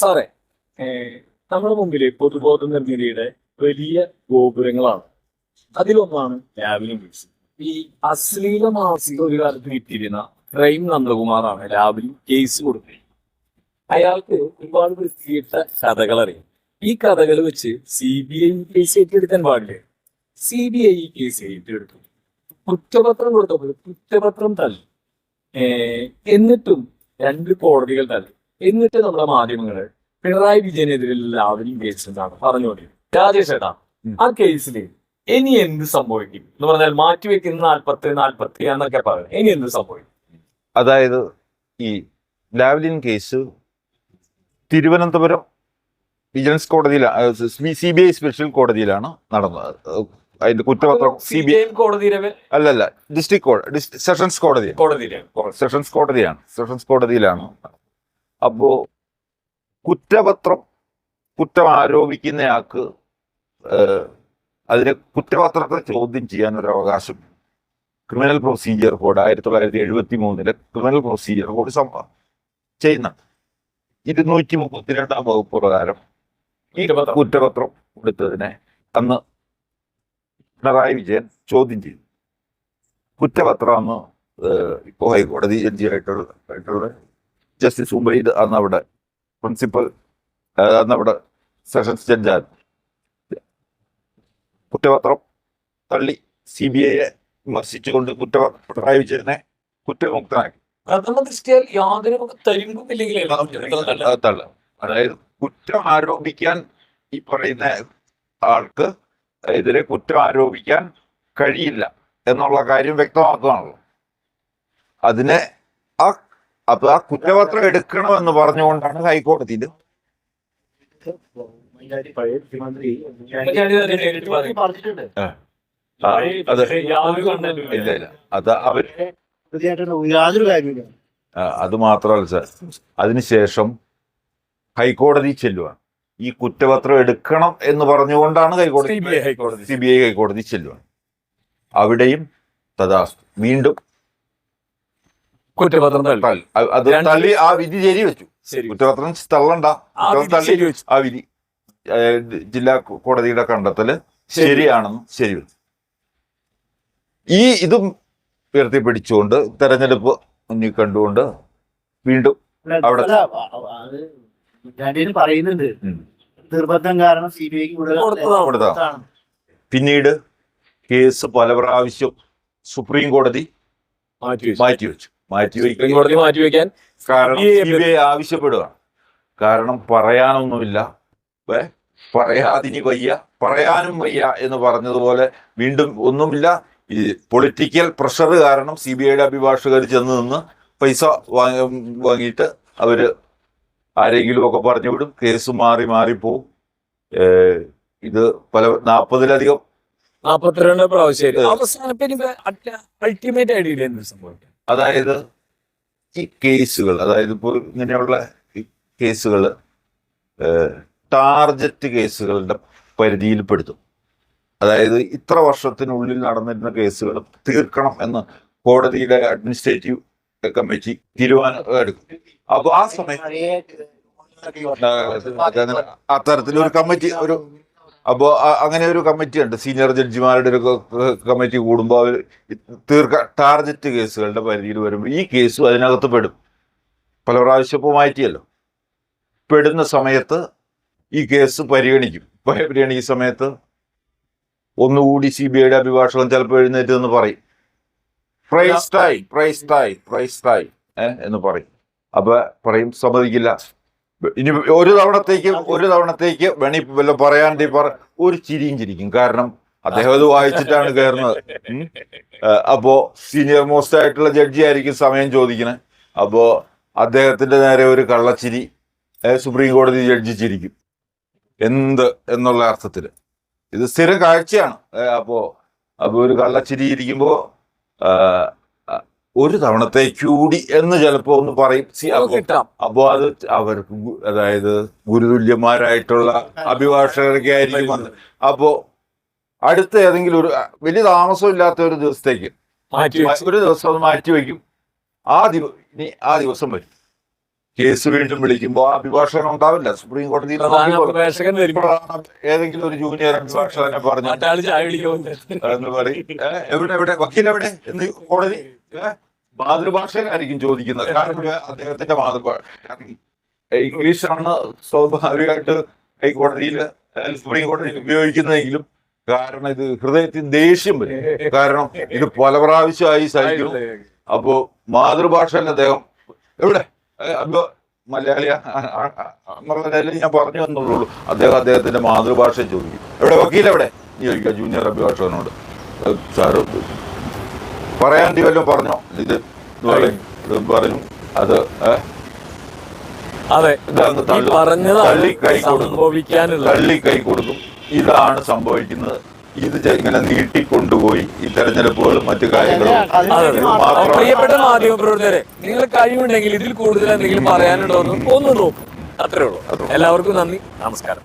സാറേ നമ്മുടെ മുമ്പിൽ പൊതുബോധ നിർമ്മിതിയുടെ വലിയ ഗോപുരങ്ങളാണ്. അതിലൊന്നാണ് ലാവ്ലിൻ കേസ് ഈ അശ്ലീല മാസിക ഒരു കാലത്ത് വിറ്റിരുന്ന പ്രൈം നന്ദകുമാറാണ് ലാവ്ലിൻ കേസ് കൊടുത്തത്. അയാൾക്ക് ഒരുപാട് വൃത്തിയിട്ട കഥകൾ അറിയാം. ഈ കഥകൾ വെച്ച് സി ബി ഐ കേസ് ഏറ്റെടുക്കാൻ പാടില്ലേ? സി ബി ഐ കേസ് ഏറ്റെടുത്തു. കുറ്റപത്രം കൊടുത്തപ്പോൾ കുറ്റപത്രം തള്ളി. എന്നിട്ടും രണ്ട് കോടതികൾ തള്ളി. എന്നിട്ട് നമ്മുടെ മാധ്യമങ്ങൾ പിണറായി വിജയനെതിരെ എല്ലാവരും കേസ് എന്നാണ് പറഞ്ഞുകൊണ്ടിരുന്നത് രാജേഷ് ഏട്ടാ. ആ കേസിൽ ഇനി എന്ത് സംഭവിക്കും? എന്ന് പറഞ്ഞാൽ മാറ്റിവെക്കുന്ന നാൽപ്പത്തി നാൽപ്പത്തി എന്നൊക്കെ പറയുന്നത് ഇനി എന്ത് സംഭവിക്കും? അതായത് ഈ ലാവ്ലിൻ കേസ് തിരുവനന്തപുരം വിജിലൻസ് കോടതിയിലാണ് സി ബി ഐ സ്പെഷ്യൽ കോടതിയിലാണ് നടന്നത്. അതിന്റെ കുറ്റപത്രം സി ബി ഐ കോടതിയിലെ അല്ലല്ല ഡിസ്ട്രിക്ട് കോടതി സെഷൻസ് കോടതി കോടതി സെഷൻസ് കോടതിയാണ്. സെഷൻസ് കോടതിയിലാണ്. അപ്പോ കുറ്റപത്രം കുറ്റം ആരോപിക്കുന്നയാൾക്ക് അതിലെ കുറ്റപത്രത്തെ ചോദ്യം ചെയ്യാൻ ഒരു അവകാശം ക്രിമിനൽ പ്രൊസീജിയർ കോഡ് ആയിരത്തി തൊള്ളായിരത്തി എഴുപത്തി മൂന്നിലെ ക്രിമിനൽ പ്രൊസീജിയർ കോഡ് സംഭവം ചെയ്യുന്ന ഇരുന്നൂറ്റി മുപ്പത്തിരണ്ടാം വകുപ്പ് പ്രകാരം ഈ കുറ്റപത്രം. കൊടുത്തതിനെ അന്ന് പിണറായി വിജയൻ ചോദ്യം ചെയ്തു കുറ്റപത്രം അന്ന് ഇപ്പോൾ ഹൈക്കോടതി ജഡ്ജിയായിട്ടുള്ള ആയിട്ടുള്ള ജസ്റ്റിസ് ഉബൈദ് അന്ന് അവിടെ പ്രിൻസിപ്പൽ ആണ് അന്ന് അവിടെ സെഷൻസ് ജഡ്ജാൻ. കുറ്റപത്രം തള്ളി സി ബി ഐയെ വിമർശിച്ചുകൊണ്ട് കുറ്റപത്രം പിണറായി വിജയനെ കുറ്റമുക്തനാക്കി യാതൊരു തള്ളി. അതായത് കുറ്റം ആരോപിക്കാൻ ഈ പറയുന്ന ആൾക്ക് എതിരെ കുറ്റം ആരോപിക്കാൻ കഴിയില്ല എന്നുള്ള കാര്യം വ്യക്തമാക്കുകയാണല്ലോ അതിനെ ആ അപ്പൊ ആ കുറ്റപത്രം എടുക്കണമെന്ന് പറഞ്ഞുകൊണ്ടാണ് ഹൈക്കോടതിയിൽ അത് മാത്രല്ല അത് മാത്രമല്ല സാർ. അതിനുശേഷം ഹൈക്കോടതി ചെല്ലുവാണ്. ഈ കുറ്റപത്രം എടുക്കണം എന്ന് പറഞ്ഞുകൊണ്ടാണ് ഹൈക്കോടതി. സി ബി ഐ ഹൈക്കോടതി ചെല്ലുവാണ്. അവിടെയും തഥാസ്തു വീണ്ടും കുറ്റപത്രം. അത് തള്ളി ആ വിധി ശരി വെച്ചു. ശരി കുറ്റപത്രം തള്ളണ്ട. ആ വിധി ജില്ലാ കോടതിയുടെ കണ്ടെത്തൽ ശരിയാണെന്ന് ശരി വെച്ചു. ഈ ഇതും ഉയർത്തിപ്പിടിച്ചുകൊണ്ട് തെരഞ്ഞെടുപ്പ് മുന്നിൽ കണ്ടുകൊണ്ട് വീണ്ടും അവിടെ- അല്ല, രണ്ടിനും പറയുന്നുണ്ട്. ഉം. നിർബന്ധം കാരണം സി ബി ഐക്ക് കൊടുത്തതാണ്. കൊടുത്തതാണ്. പിന്നീട് കേസ് പല പ്രാവശ്യം സുപ്രീം കോടതി മാറ്റിവെച്ചു മാറ്റിവെക്കും സുപ്രീം കോടതി മാറ്റിവെക്കാൻ കാരണം CBI സി ബി ഐ ആവശ്യപ്പെടുകയാണ്. കാരണം പറയാനൊന്നുമില്ല. ഏ, പറയാതിനി വയ്യ. പറയാനും വയ്യ എന്ന് പറഞ്ഞതുപോലെ വീണ്ടും ഒന്നുമില്ല. ഈ പൊളിറ്റിക്കൽ പ്രഷർ കാരണം സി ബി ഐയുടെ അഭിഭാഷകർ ചെന്ന് നിന്ന് പൈസ വാങ്ങി വാങ്ങിയിട്ട് അവർ ആരെങ്കിലും ഒക്കെ പറഞ്ഞു വിടും. കേസ് മാറി മാറിപ്പോവും ഇത് പല നാൽപ്പതിലധികം നാപ്പത്തിരണ്ട് പ്രാവശ്യം അവസാനം അൾട്ടിമേറ്റ് ഐഡിയ സംഭവിക്കും? അതായത് ഈ കേസുകൾ അതായത് ഇപ്പോൾ ഇങ്ങനെയുള്ള കേസുകൾ ടാർജറ്റ് കേസുകളുടെ പരിധിയിൽപ്പെടുത്തും. അതായത് ഇത്ര വർഷത്തിനുള്ളിൽ നടന്നിരുന്ന കേസുകൾ തീർക്കണം എന്ന് കോടതിയുടെ അഡ്മിനിസ്ട്രേറ്റീവ് കമ്മിറ്റി തീരുമാനം എടുക്കും. അപ്പോൾ ആ സമയത്ത് അത്തരത്തിലൊരു കമ്മിറ്റി ഒരു അപ്പോൾ അങ്ങനെ ഒരു കമ്മിറ്റി ഉണ്ട്. സീനിയർ ജഡ്ജിമാരുടെ ഒരു കമ്മിറ്റി കൂടുമ്പോൾ അവർ തീർക്ക ടാർജറ്റ് കേസുകളുടെ പരിധിയിൽ വരുമ്പോൾ ഈ കേസും അതിനകത്ത് പെടും. പല പ്രാവശ്യം ഇപ്പോൾ മാറ്റിയല്ലോ. പെടുന്ന സമയത്ത് ഈ കേസ് പരിഗണിക്കും. പരിഗണിക്കുന്ന സമയത്ത് ഒന്നുകൂടി സി ബി ഐയുടെ അഭിഭാഷകൻ ചിലപ്പോൾ എഴുന്നേറ്റ് എന്ന് പറയും. പ്രൈസ് പ്രൈസ്റ്റായി പ്രൈസ് ടൈം പ്രൈസ് ടൈം എന്ന് പറയും. അപ്പൊ പറയും സമ്മതിക്കില്ല. ഇനി ഒരു തവണത്തേക്ക് ഒരു തവണത്തേക്ക് വേണി വല്ല പറയാൻ പറ. ഒരു ചിരിയും ചിരിക്കും. കാരണം അദ്ദേഹം അത് വായിച്ചിട്ടാണ് കയറുന്നത്. അപ്പോ സീനിയർ മോസ്റ്റ് ആയിട്ടുള്ള ജഡ്ജി ആയിരിക്കും സമയം ചോദിക്കുന്നത് അപ്പോ അദ്ദേഹത്തിന്റെ നേരെ ഒരു കള്ളച്ചിരി സുപ്രീം കോടതി ജഡ്ജി ചിരിക്കും. എന്ത് എന്നുള്ള അർത്ഥത്തിൽ ഇത് സ്ഥിരം കാഴ്ചയാണ്. അപ്പോ അപ്പോ ഒരു കള്ളച്ചിരി ഇരിക്കുമ്പോ ഒരു തവണത്തെ കൂടി എന്ന് ചിലപ്പോ ഒന്ന് പറയും. സി അപ്പോ അത് അവർക്ക് അതായത് ഗുരുതുല്യന്മാരായിട്ടുള്ള അഭിഭാഷകരൊക്കെ ആയിരിക്കും വന്നത് അപ്പോ അടുത്ത ഏതെങ്കിലും ഒരു വലിയ താമസം ഇല്ലാത്ത ഒരു ദിവസത്തേക്ക് ഒരു ദിവസം അത് മാറ്റി വയ്ക്കും ആ ദിവസം ഇനി ആ ദിവസം വരും. കേസ് വീണ്ടും വിളിക്കുമ്പോൾ ആ അഭിഭാഷകൻ ഉണ്ടാവില്ല. സുപ്രീം കോടതിയിൽ ഏതെങ്കിലും ഒരു ജൂനിയർ അഭിഭാഷകനെ പറഞ്ഞു എന്ന് പറയും. എവിടെ എവിടെ? വക്കീൽ എവിടെ എന്ന് കോടതി മാതൃഭാഷയിലായിരിക്കും ചോദിക്കുന്നത്. കാരണം അദ്ദേഹത്തിന്റെ മാതൃഭാഷ. ഇംഗ്ലീഷാണ് സ്വാഭാവികമായിട്ട് ഹൈക്കോടതിയിൽ സുപ്രീം കോടതിയിൽ ഉപയോഗിക്കുന്നതെങ്കിലും കാരണം ഇത് ഹൃദയത്തിൽ ദേഷ്യം വരും. കാരണം ഇത് പല പ്രാവശ്യമായി സഹിക്കും അപ്പോ മാതൃഭാഷയിൽ അദ്ദേഹം. എവിടെ? അപ്പൊ മലയാളി മലയാളി ഞാൻ പറഞ്ഞു വന്നുള്ളൂ. അദ്ദേഹം അദ്ദേഹത്തിന്റെ മാതൃഭാഷ ചോദിക്കും. എവിടെ? വക്കീലെവിടെ? ചോദിക്കാം ചോദിക്കുക ജൂനിയർ അഭിഭാഷകനോട്. സാറ് പറയാൻ വല്ലതും പറഞ്ഞോ? ഇത് പറഞ്ഞു അത്. അതെ തള്ളി- തള്ളി കൈ കൊടുക്കും. തള്ളി കൈ കൊടുക്കും. ഇതാണ് സംഭവിക്കുന്നത്. ഇത് ഇങ്ങനെ നീട്ടിക്കൊണ്ടുപോയി ഈ തെരഞ്ഞെടുപ്പുകളും മറ്റു കാര്യങ്ങളും. പ്രിയപ്പെട്ട മാധ്യമ പ്രവർത്തകരെ നിങ്ങൾ കഴിവുണ്ടെങ്കിൽ ഇതിൽ കൂടുതൽ എന്തെങ്കിലും പറയാനുണ്ടോ എന്ന് ഒന്ന് നോക്കും. അത്രേ ഉള്ളൂ. എല്ലാവർക്കും നന്ദി. നമസ്കാരം.